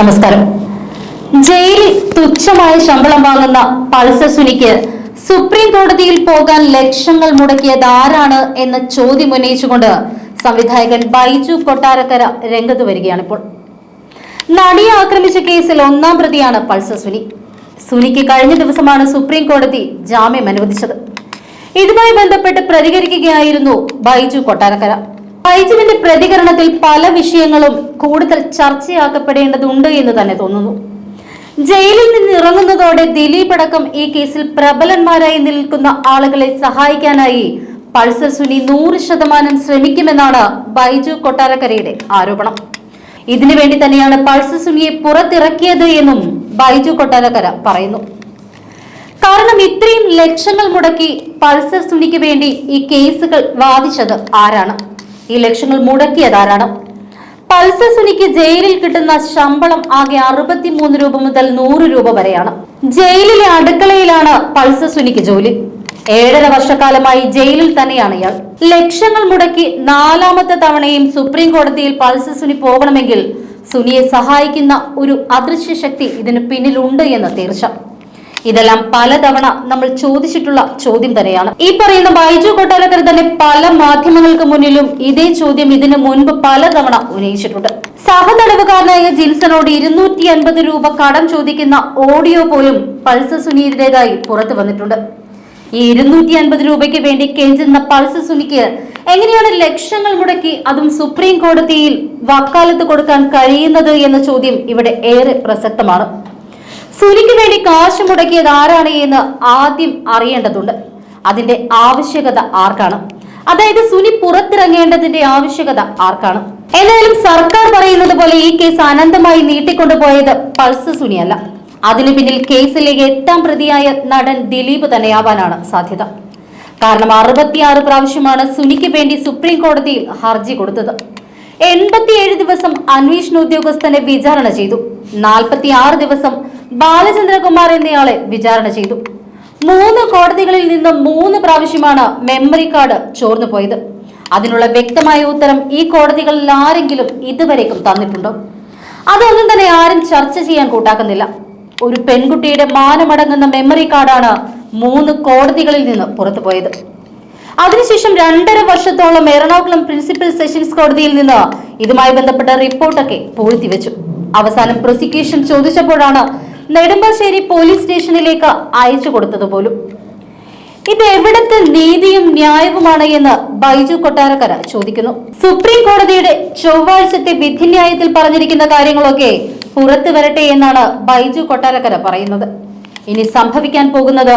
നമസ്കാരം. ജയിലിൽ തുച്ഛമായ ശമ്പളം വാങ്ങുന്ന പൾസർ സുനിക്ക് സുപ്രീം കോടതിയിൽ പോകാൻ ലക്ഷങ്ങൾ മുടക്കിയത് ആരാണ് എന്ന ചോദ്യം ഉന്നയിച്ചുകൊണ്ട് സംവിധായകൻ ബൈജു കൊട്ടാരക്കര രംഗത്ത് വരികയാണ് ഇപ്പോൾ നടിയെ ആക്രമിച്ച കേസിൽ ഒന്നാം പ്രതിയാണ് പൾസർ സുനി സുനിക്ക് കഴിഞ്ഞ ദിവസമാണ് സുപ്രീം കോടതി ജാമ്യം അനുവദിച്ചത്. ഇതുമായി ബന്ധപ്പെട്ട് പ്രതികരിക്കുകയായിരുന്നു ബൈജു കൊട്ടാരക്കര. ബൈജുവിന്റെ പ്രതികരണത്തിൽ പല വിഷയങ്ങളും കൂടുതൽ ചർച്ചയാക്കപ്പെടേണ്ടതുണ്ട് എന്ന് തന്നെ തോന്നുന്നു. ജയിലിൽ നിന്ന് ഇറങ്ങുന്നതോടെ ദിലീപ് അടക്കം ഈ കേസിൽ പ്രബലന്മാരായി നിൽക്കുന്ന ആളുകളെ സഹായിക്കാനായി പൾസർ സുനി നൂറ് ശതമാനം ശ്രമിക്കുമെന്നാണ് ബൈജു കൊട്ടാരക്കരയുടെ ആരോപണം. ഇതിനു വേണ്ടി തന്നെയാണ് പൾസർ സുനിയെ പുറത്തിറക്കിയത് എന്നും ബൈജു കൊട്ടാരക്കര പറയുന്നു. കാരണം ഇത്രയും ലക്ഷങ്ങൾ മുടക്കി പൾസർ സുനിക്ക് വേണ്ടി ഈ കേസുകൾ വാദിച്ചത് ആരാണ്? ഈ ലക്ഷ്യങ്ങൾ മുടക്കിയതാരാണ്? പൾസസുനിക്ക് ജയിലിൽ കിട്ടുന്ന ശമ്പളം ആകെ അറുപത്തിമൂന്ന് രൂപ മുതൽ നൂറ് രൂപ വരെയാണ്. ജയിലിലെ അടുക്കളയിലാണ് പൾസർ സുനിക്ക് ജോലി. ഏഴര വർഷക്കാലമായി ജയിലിൽ തന്നെയാണ് ഇയാൾ. ലക്ഷങ്ങൾ മുടക്കി നാലാമത്തെ തവണയും സുപ്രീം കോടതിയിൽ പൾസർ സുനി പോകണമെങ്കിൽ സുനിയെ സഹായിക്കുന്ന ഒരു അദൃശ്യ ശക്തി ഇതിന് പിന്നിലുണ്ട് എന്ന് തീർച്ച. ഇതെല്ലാം പലതവണ നമ്മൾ ചോദിച്ചിട്ടുള്ള ചോദ്യം തന്നെയാണ്. ഈ പറയുന്ന ബൈജു കൊട്ടാരക്കര തന്നെ പല മാധ്യമങ്ങൾക്ക് മുന്നിലും ഇതേ ചോദ്യം ഇതിനു മുൻപ് പലതവണ ഉന്നയിച്ചിട്ടുണ്ട്. സഹതടവുകാരനായ ജിൻസനോട് ഇരുന്നൂറ്റി അൻപത് രൂപ കടം ചോദിക്കുന്ന ഓഡിയോ പോലും പൾസർ സുനിയുടേതായി പുറത്തു വന്നിട്ടുണ്ട്. ഈ ഇരുന്നൂറ്റി അൻപത് രൂപയ്ക്ക് വേണ്ടി കെഞ്ചുന്ന പൾസർ സുനിക്ക് എങ്ങനെയാണ് ലക്ഷങ്ങൾ മുടക്കി അതും സുപ്രീം കോടതിയിൽ വക്കാലത്ത് കൊടുക്കാൻ കഴിയുന്നത് എന്ന ചോദ്യം ഇവിടെ ഏറെ പ്രസക്തമാണ്. സുനിക്ക് വേണ്ടി കാശ് മുടക്കിയത് ആരാണ് എന്ന് ആദ്യം അറിയേണ്ടതുണ്ട്. അതിന്റെ ആവശ്യകത ആർക്കാണ്? അതായത് സുനി പുറത്തിറങ്ങേണ്ടതിന്റെ ആവശ്യകത ആർക്കാണ്? എന്തായാലും സർക്കാർ പറയുന്നത് പോലെ ഈ കേസ് അനന്തമായി നീട്ടിക്കൊണ്ടുപോയത് പൾസ് സുനിയല്ല. അതിനു പിന്നിൽ കേസിലെ എട്ടാം പ്രതിയായ നടൻ ദിലീപ് തന്നെയാവാനാണ് സാധ്യത. കാരണം അറുപത്തിയാറ് പ്രാവശ്യമാണ് സുനിക്ക് വേണ്ടി സുപ്രീം കോടതിയിൽ ഹർജി കൊടുത്തത്. എൺപത്തിയേഴ് ദിവസം അന്വേഷണ ഉദ്യോഗസ്ഥനെ വിചാരണ ചെയ്തു. നാൽപ്പത്തി ആറ് ദിവസം ബാലചന്ദ്രകുമാർ എന്നയാളെ വിചാരണ ചെയ്തു. മൂന്ന് കോടതികളിൽ നിന്ന് മൂന്ന് പ്രാവശ്യമാണ് മെമ്മറി കാർഡ് ചോർന്നു പോയത്. അതിനുള്ള വ്യക്തമായ ഉത്തരം ഈ കോടതികളിൽ ആരെങ്കിലും ഇതുവരേക്കും തന്നിട്ടുണ്ടോ? അതൊന്നും തന്നെ ആരും ചർച്ച ചെയ്യാൻ കൂട്ടാക്കുന്നില്ല. ഒരു പെൺകുട്ടിയുടെ മാനമടങ്ങുന്ന മെമ്മറി കാർഡാണ് മൂന്ന് കോടതികളിൽ നിന്ന് പുറത്തുപോയത്. അതിനുശേഷം രണ്ടര വർഷത്തോളം എറണാകുളം പ്രിൻസിപ്പൽ സെഷൻസ് കോടതിയിൽ നിന്ന് ഇതുമായി ബന്ധപ്പെട്ട റിപ്പോർട്ടൊക്കെ പൂഴ്ത്തിവെച്ചു അവസാനം പ്രോസിക്യൂഷൻ ചോദിച്ചപ്പോഴാണ് നെടുമ്പാശ്ശേരി പോലീസ് സ്റ്റേഷനിലേക്ക് അയച്ചു കൊടുത്തത് പോലും. ഇത് എവിടത്തെ നീതിയും ന്യായവുമാണ് എന്ന് ബൈജു കൊട്ടാരക്കര ചോദിക്കുന്നു. സുപ്രീം കോടതിയുടെ ചൊവ്വാഴ്ചത്തെ വിധിന്യായത്തിൽ പറഞ്ഞിരിക്കുന്ന കാര്യങ്ങളൊക്കെ പുറത്തു വരട്ടെ എന്നാണ് ബൈജു കൊട്ടാരക്കര പറയുന്നത്. ഇനി സംഭവിക്കാൻ പോകുന്നത്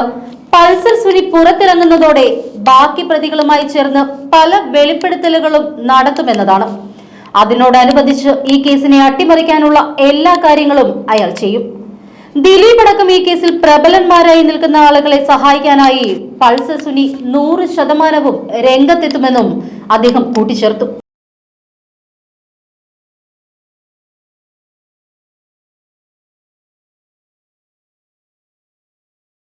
പൾസർ സുനി പുറത്തിറങ്ങുന്നതോടെ ബാക്കി പ്രതികളുമായി ചേർന്ന് പല വെളിപ്പെടുത്തലുകളും നടത്തുമെന്നതാണ്. അതിനോടനുബന്ധിച്ച് ഈ കേസിനെ അട്ടിമറിക്കാനുള്ള എല്ലാ കാര്യങ്ങളും അയാൾ ചെയ്യും. ദിലീപ് അടക്കം ഈ കേസിൽ പ്രബലന്മാരായി നിൽക്കുന്ന ആളുകളെ സഹായിക്കാനായി പൾസർ സുനി നൂറ് ശതമാനവും രംഗത്തെത്തുമെന്നും അദ്ദേഹം കൂട്ടിച്ചേർത്തു.